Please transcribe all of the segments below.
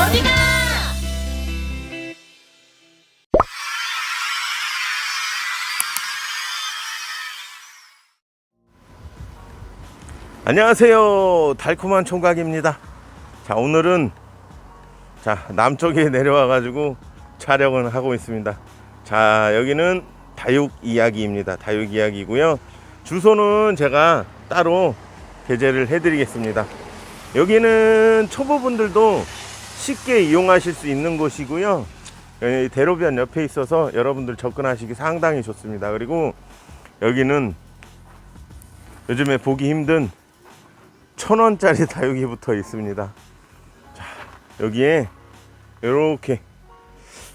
어디가? 안녕하세요. 달콤한 총각입니다. 자, 오늘은 자, 남쪽에 내려와 가지고 촬영을 하고 있습니다. 자, 여기는 다육 이야기입니다. 다육 이야기고요. 주소는 제가 따로 게재를 해 드리겠습니다. 여기는 초보분들도 쉽게 이용하실 수 있는 곳이고요. 여기 대로변 옆에 있어서 여러분들 접근하시기 상당히 좋습니다. 그리고 여기는 요즘에 보기 힘든 천 원짜리 다육이 붙어 있습니다. 자, 여기에 이렇게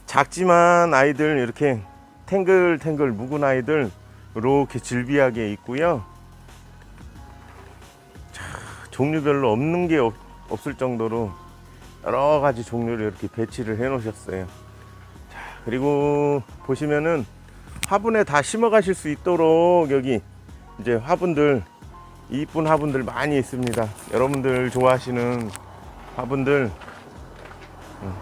작지만 아이들 이렇게 탱글탱글 묵은 아이들 이렇게 질비하게 있고요. 자, 종류별로 없는 게 없, 없을 정도로 여러 가지 종류를 이렇게 배치를 해 놓으셨어요. 자, 그리고 보시면은 화분에 다 심어 가실 수 있도록 여기 이제 화분들 이쁜 화분들 많이 있습니다. 여러분들 좋아하시는 화분들 음,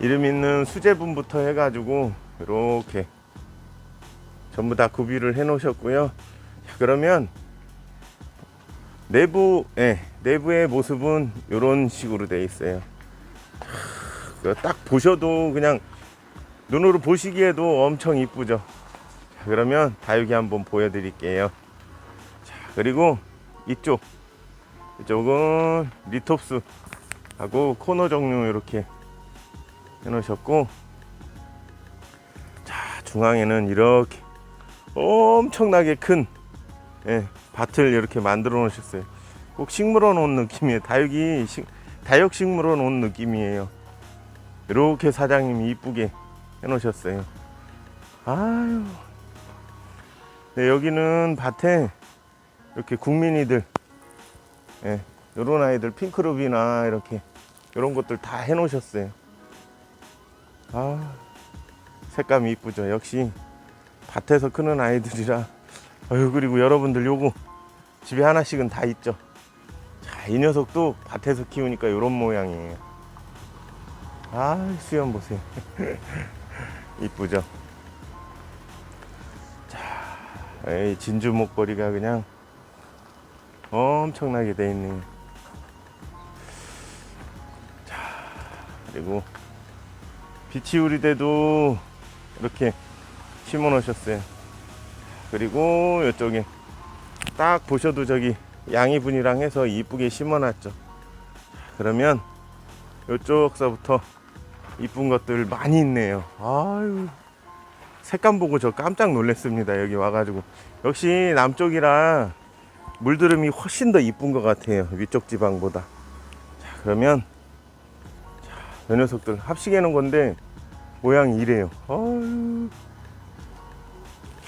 이름 있는 수제분부터 해가지고 이렇게 전부 다 구비를 해 놓으셨고요. 자, 그러면 내부 예, 내부의 모습은 이런 식으로 돼 있어요. 하, 딱 보셔도 그냥 눈으로 보시기에도 엄청 이쁘죠. 자, 그러면 다육이 한번 보여드릴게요. 그리고 이쪽 이쪽은 리톱스 하고 코너 종류 이렇게 해놓으셨고 자 중앙에는 이렇게 엄청나게 큰 예, 밭을 이렇게 만들어 놓으셨어요 꼭 식물원 온 느낌이에요 다육이 식- 다육 식물원 온 느낌이에요 이렇게 사장님이 이쁘게 해놓으셨어요 아유 네, 여기는 밭에 이렇게 국민이들, 예, 요런 아이들 핑크루비나 이렇게 요런 것들 다 해놓으셨어요. 아, 색감이 이쁘죠. 역시 밭에서 크는 아이들이라. 아유, 그리고 여러분들 요거 집에 하나씩은 다 있죠. 자, 이 녀석도 밭에서 키우니까 요런 모양이에요. 아, 수염 보세요. 이쁘죠. 자, 에이, 진주 목걸이가 그냥 엄청나게 돼 있네요. 자, 그리고 비치우리대도 이렇게 심어 놓으셨어요. 그리고 이쪽에 딱 보셔도 저기 양이분이랑 해서 이쁘게 심어 놨죠. 그러면 이쪽서부터 이쁜 것들 많이 있네요. 아유. 색감 보고 저 깜짝 놀랐습니다. 여기 와가지고. 역시 남쪽이라 물드름이 훨씬 더 이쁜 것 같아요. 위쪽 지방보다. 자, 그러면 자, 이 녀석들 합식해 놓은 건데 모양이 이래요. 어휴.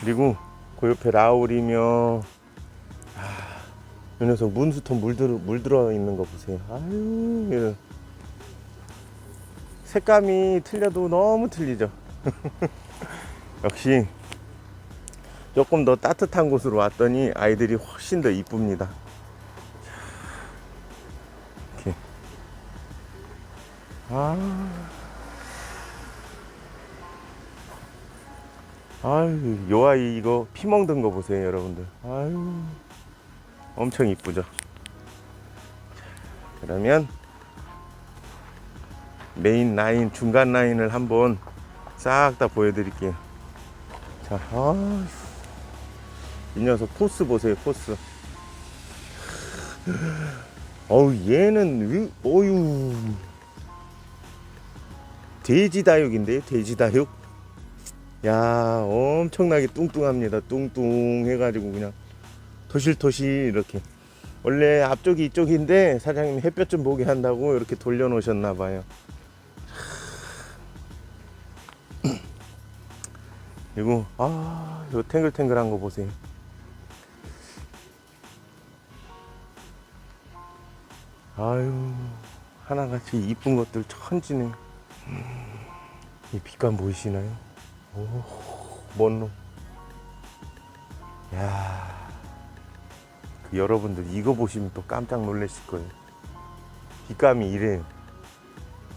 그리고 그 옆에 라울이며 아, 이 녀석 문수통 물들어 물들어 있는 거 보세요. 아유, 이런. 색감이 틀려도 너무 틀리죠. 역시 조금 더 따뜻한 곳으로 왔더니 아이들이 훨씬 더 이쁩니다. 이렇게. 아. 아유, 요 아이 이거 피 먹는 거 보세요, 여러분들. 아유. 엄청 이쁘죠? 자, 그러면 메인 라인, 중간 라인을 한번 싹 다 보여드릴게요. 자, 아, 이 녀석 포스 보세요, 포스. 어우, 얘는, 위- 어유. 돼지 다육인데요, 돼지 다육. 야, 엄청나게 뚱뚱합니다. 뚱뚱 해가지고 그냥 토실토실 이렇게. 원래 앞쪽이 이쪽인데 사장님이 햇볕 좀 보게 한다고 이렇게 돌려 놓으셨나 봐요. 그리고 아, 요 탱글탱글한 거 보세요. 아유, 하나같이 이쁜 것들 천지네. 이 빛감 보이시나요? 오, 뭔 놈. 야, 그 여러분들 이거 보시면 또 깜짝 놀라실 거예요. 빛감이 이래요.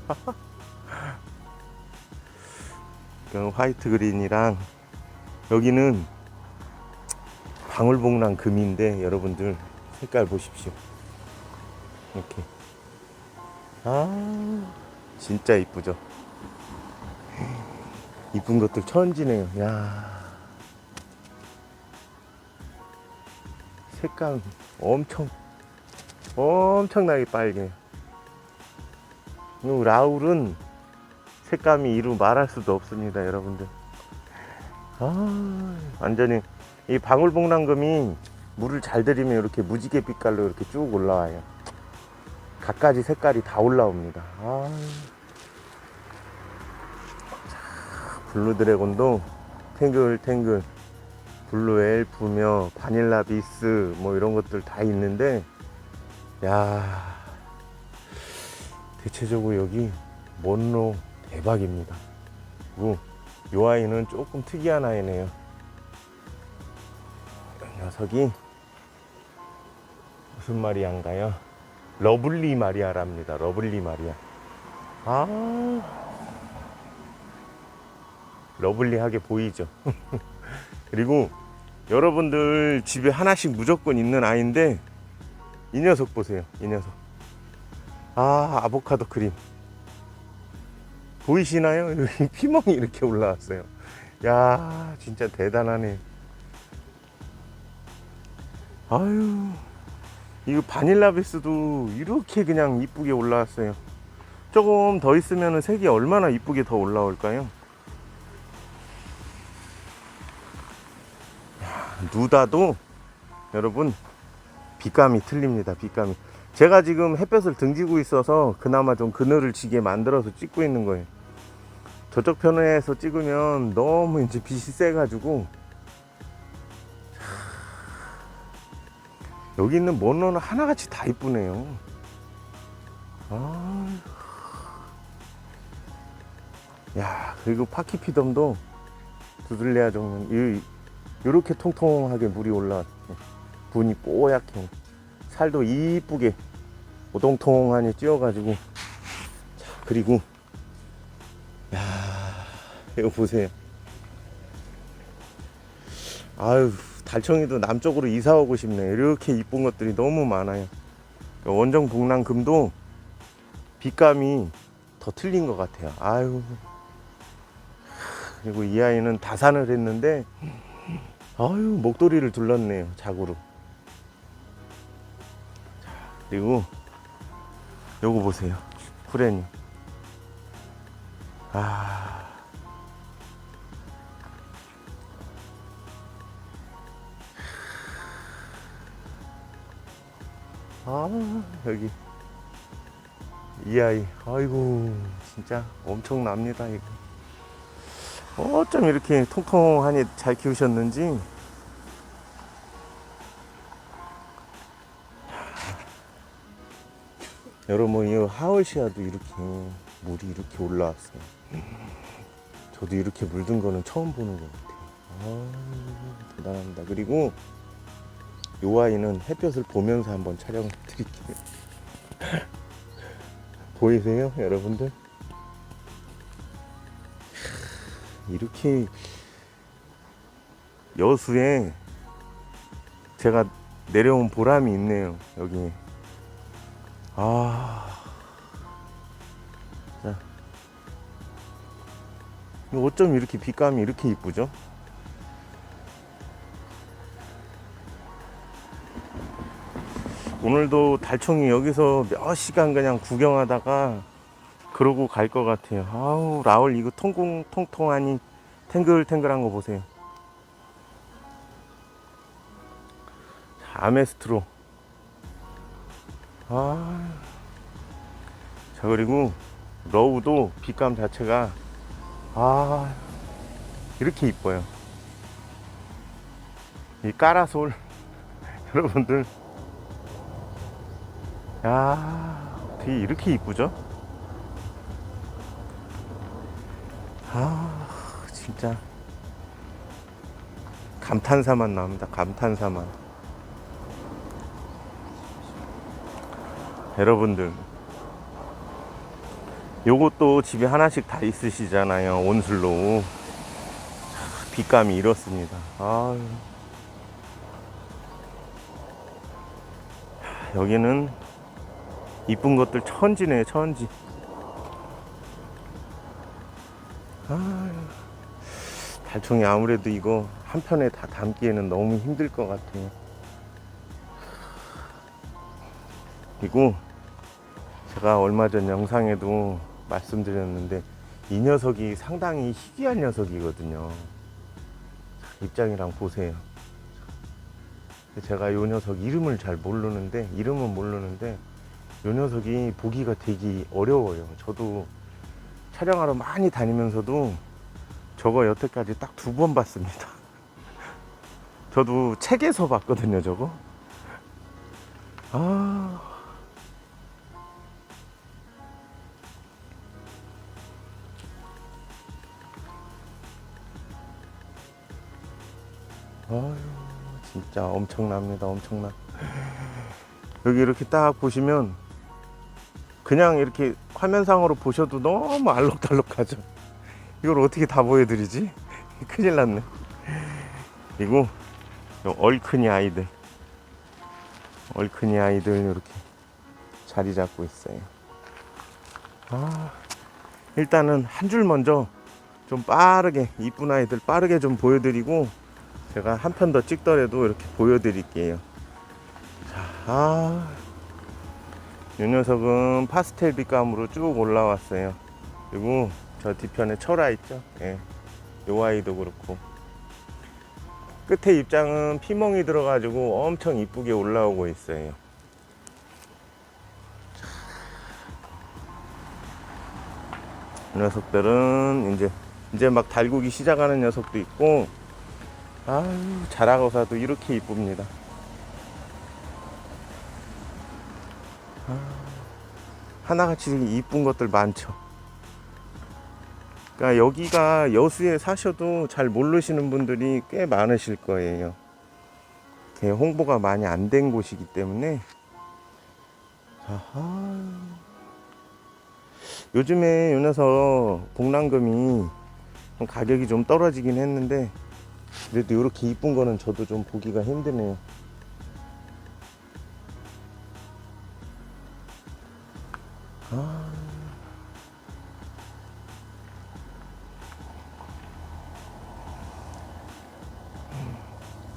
그 화이트 그린이랑 여기는 방울복랑 금인데 여러분들 색깔 보십시오. 이렇게. 아, 진짜 이쁘죠? 이쁜 것들 천지네요. 야. 색감 엄청 엄청나게 빨개요. 이 라울은 색감이 이루 말할 수도 없습니다, 여러분들. 아, 완전히 이 방울복랑금이 물을 잘 들이면 이렇게 무지개 빛깔로 이렇게 쭉 올라와요. 갖가지 색깔이 다 올라옵니다. 아. 자, 블루 드래곤도 탱글탱글 블루 엘프며 바닐라 비스 뭐 이런 것들 다 있는데 야 대체적으로 여기 mon로 대박입니다. 그리고 요 아이는 조금 특이한 아이네요. 이 녀석이 무슨 마리아인가요? 러블리 마리아랍니다. 러블리 마리아. 아, 러블리하게 보이죠. 그리고 여러분들 집에 하나씩 무조건 있는 아이인데 이 녀석 보세요. 이 녀석. 아, 아보카도 크림. 보이시나요? 피멍이 이렇게 올라왔어요. 야, 진짜 대단하네. 아유, 이거 바닐라 베스도 이렇게 그냥 이쁘게 올라왔어요. 조금 더 있으면 색이 얼마나 이쁘게 더 올라올까요? 누다도 여러분 빛감이 틀립니다. 빛감이. 제가 지금 햇볕을 등지고 있어서 그나마 좀 그늘을 지게 만들어서 찍고 있는 거예요. 저쪽 편에서 찍으면 너무 이제 빛이 세가지고 여기 있는 먼로는 하나같이 다 이쁘네요. 아, 야 그리고 파키피덤도 두들레아 종류 이 렇게 통통하게 물이 올라왔네. 분이 뽀얗게 살도 이쁘게 오동통하니 찌어가지고 자, 그리고 야 이거 보세요. 아유 달청이도 남쪽으로 이사 오고 싶네. 이렇게 이쁜 것들이 너무 많아요. 원정 복랑금도 빛감이 더 틀린 것 같아요. 아유. 그리고 이 아이는 다산을 했는데, 아유, 목도리를 둘렀네요. 자구로. 자, 그리고 요거 보세요. 후레니. 아. 아 여기 이 아이 아이고 진짜 엄청납니다 이거 어쩜 이렇게 통통하니 잘 키우셨는지 여러분 이 하월시아도 이렇게 물이 이렇게 올라왔어요 저도 이렇게 물든 거는 처음 보는 것 같아요 아 대단합니다 그리고 요 아이는 햇볕을 보면서 한번 촬영 드릴게요. 보이세요, 여러분들? 이렇게 여수에 제가 내려온 보람이 있네요, 여기. 아. 자. 어쩜 이렇게 빛감이 이렇게 이쁘죠? 오늘도 달총이 여기서 몇 시간 그냥 구경하다가 그러고 갈 것 같아요. 아우 라울 이거 통공 통통하니 탱글탱글한 거 보세요. 자, 아메스트로. 아. 자 그리고 러우도 빛감 자체가 아 이렇게 이뻐요. 이 까라솔 여러분들 야, 어떻게 이렇게 이쁘죠? 아, 진짜 감탄사만 나옵니다. 감탄사만. 여러분들, 요것도 집에 하나씩 다 있으시잖아요. 온슬로. 빛감이 이렇습니다. 아유. 여기는 이쁜 것들 천지네, 천지. 아유. 달총이 아무래도 이거 한 편에 다 담기에는 너무 힘들 것 같아요. 그리고 제가 얼마 전 영상에도 말씀드렸는데 이 녀석이 상당히 희귀한 녀석이거든요. 입장이랑 보세요. 제가 이 녀석 이름을 잘 모르는데 이름은 모르는데 이 녀석이 보기가 되게 어려워요. 저도 촬영하러 많이 다니면서도 저거 여태까지 딱 두 번 봤습니다. 저도 책에서 봤거든요, 저거. 아. 아유, 진짜 엄청납니다, 엄청나. 여기 이렇게 딱 보시면 그냥 이렇게 화면상으로 보셔도 너무 알록달록하죠. 이걸 어떻게 다 보여드리지? 큰일 났네. 그리고 요 얼큰이 아이들, 얼큰이 아이들 이렇게 자리 잡고 있어요. 아, 일단은 한 줄 먼저 좀 빠르게 이쁜 아이들 빠르게 좀 보여드리고 제가 한 편 더 찍더라도 이렇게 보여드릴게요. 자, 아, 이 녀석은 파스텔 빛감으로 쭉 올라왔어요. 그리고 저 뒤편에 철아 있죠? 예. 요 아이도 그렇고. 끝에 입장은 피멍이 들어가지고 엄청 이쁘게 올라오고 있어요. 이 녀석들은 이제 이제 막 달구기 시작하는 녀석도 있고 아유 자라고사도 이렇게 이쁩니다. 하나같이 이쁜 것들 많죠. 그러니까 여기가 여수에 사셔도 잘 모르시는 분들이 꽤 많으실 거예요. 홍보가 많이 안 된 곳이기 때문에. 아하. 요즘에 요 녀석 복랑금이 좀 가격이 좀 떨어지긴 했는데 그래도 이렇게 이쁜 거는 저도 좀 보기가 힘드네요.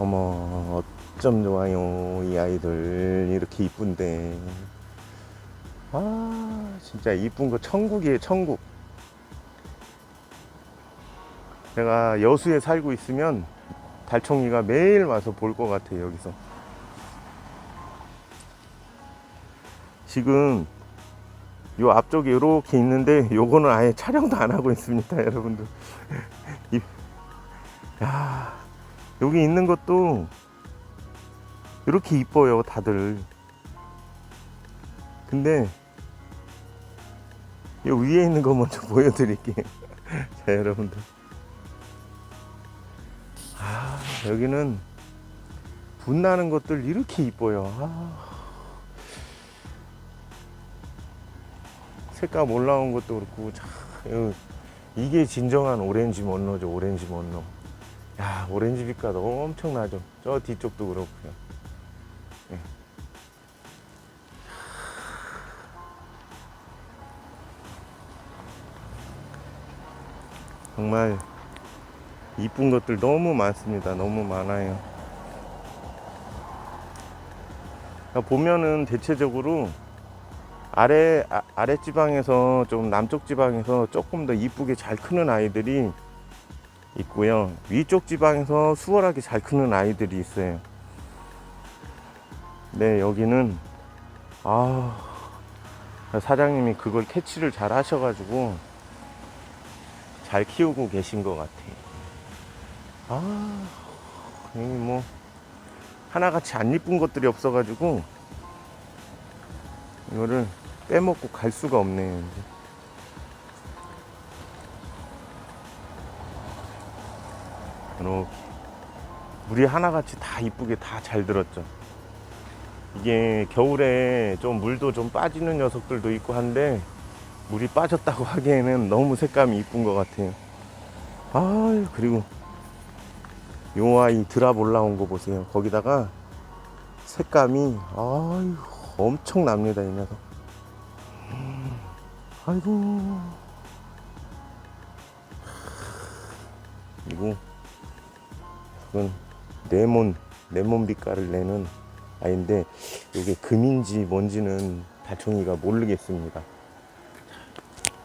어머 어쩜 좋아요 이 아이들. 이렇게 이쁜데. 아 진짜 이쁜 거 천국이에요 천국. 내가 여수에 살고 있으면 달총이가 매일 와서 볼 것 같아요 여기서. 지금 요 앞쪽에 이렇게 있는데 요거는 아예 촬영도 안 하고 있습니다 여러분들. 이- 야 여기 있는 것도 이렇게 이뻐요 다들. 근데 이 위에 있는 거 먼저 보여드릴게요. 자 여러분들. 아 여기는 분나는 것들 이렇게 이뻐요. 아. 색감 올라온 것도 그렇고 참 이게 진정한 오렌지 먼로죠 오렌지 먼로 야 오렌지 빛깔 엄청나죠. 저 뒤쪽도 그렇고요. 예. 정말 이쁜 것들 너무 많습니다. 너무 많아요. 그러니까 보면은 대체적으로 아래 아, 아래 지방에서 좀 남쪽 지방에서 조금 더 이쁘게 잘 크는 아이들이 있고요. 위쪽 지방에서 수월하게 잘 크는 아이들이 있어요. 네, 여기는 아 사장님이 그걸 캐치를 잘 하셔가지고 잘 키우고 계신 것 같아요. 아, 여기 뭐 하나같이 안 이쁜 것들이 없어가지고 이거를 빼먹고 갈 수가 없네요. 이제. 이렇게 물이 하나같이 다 이쁘게 다 잘 들었죠. 이게 겨울에 좀 물도 좀 빠지는 녀석들도 있고 한데 물이 빠졌다고 하기에는 너무 색감이 이쁜 것 같아요. 아 그리고 요 아이 드랍 올라온 거 보세요. 거기다가 색감이 아유 엄청납니다 이 녀석. 음, 아이고 그리고 이건 레몬 레몬 빛깔을 내는 아이인데 이게 금인지 뭔지는 달총이가 모르겠습니다.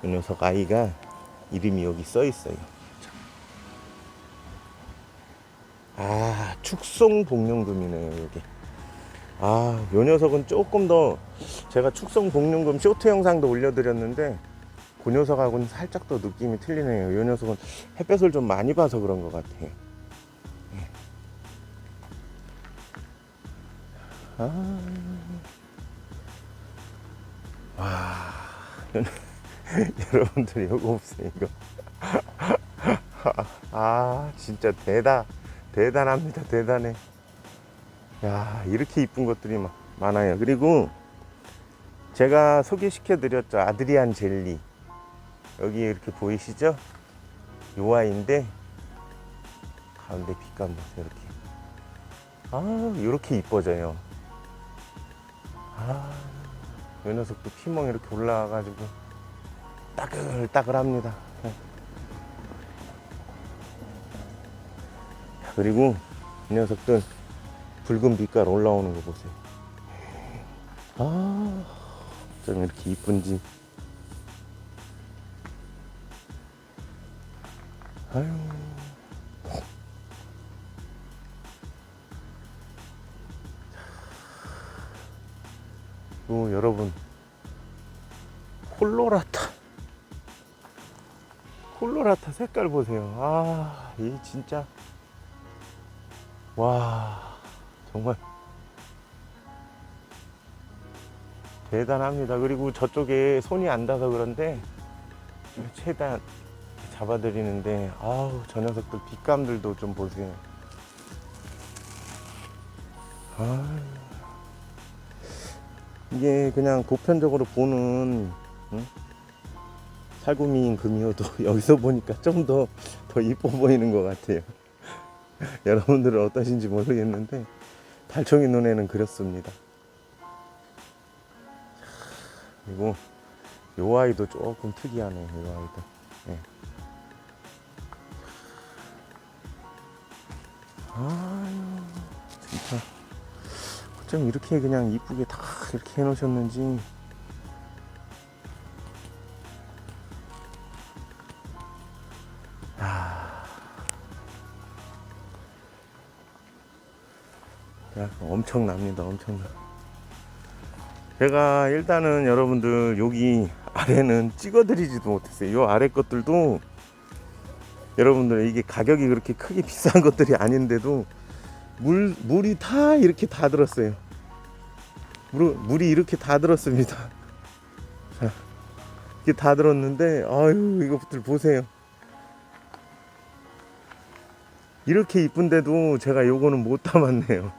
이 녀석 아이가 이름이 여기 써 있어요. 아 축성 복룡금이네요 여기. 아, 요 녀석은 조금 더 제가 축성 복룡금 쇼트 영상도 올려드렸는데 그 녀석하고는 살짝 더 느낌이 틀리네요. 요 녀석은 햇볕을 좀 많이 봐서 그런 것 같아요. 아, 와, 여러분들 이거 이거. 아, 진짜 대다 대단합니다. 대단해. 야 이렇게 이쁜 것들이 마- 많아요 그리고 제가 소개시켜 드렸죠 아드리안 젤리 여기 이렇게 보이시죠 요 아이인데 가운데 빛감 보세요 이렇게 아 이렇게 이뻐져요 아요 녀석도 피멍 이렇게 올라와 가지고 따글따글합니다 네. 그리고 이 녀석들 붉은 빛깔 올라오는 거 보세요. 아, 좀 이렇게 이쁜지. 아유. 또 여러분, 콜로라타. 콜로라타 색깔 보세요. 아, 이 진짜. 와. 정말 대단합니다. 그리고 저쪽에 손이 안 닿아서 그런데 최대한 잡아드리는데 아우 저 녀석들 빛감들도 좀 보세요. 아 이게 그냥 보편적으로 보는 응? 살구미인 금이어도 여기서 보니까 좀 더 더 이뻐 보이는 것 같아요. 여러분들은 어떠신지 모르겠는데 달총이 눈에는 그렇습니다. 그리고 요 아이도 조금 특이하네요. 요 아이도. 네. 진짜. 어쩜 이렇게 그냥 이쁘게 다 이렇게 해놓으셨는지. 야, 엄청납니다. 엄청나. 제가 일단은 여러분들 여기 아래는 찍어드리지도 못했어요. 요 아래 것들도 여러분들 이게 가격이 그렇게 크게 비싼 것들이 아닌데도 물 물이 다 이렇게 다 들었어요. 물 물이 이렇게 다 들었습니다. 자, 이게 다 들었는데 아유 이것들 보세요. 이렇게 이쁜데도 제가 요거는 못 담았네요.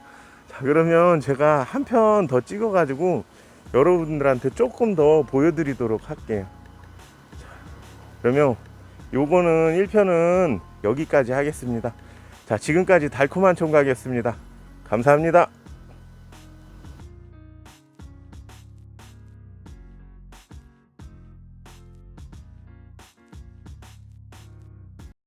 자, 그러면 제가 한 편 더 찍어가지고 여러분들한테 조금 더 보여드리도록 할게요. 자, 그러면 요거는 1편은 여기까지 하겠습니다. 자, 지금까지 달콤한 총각이었습니다. 감사합니다.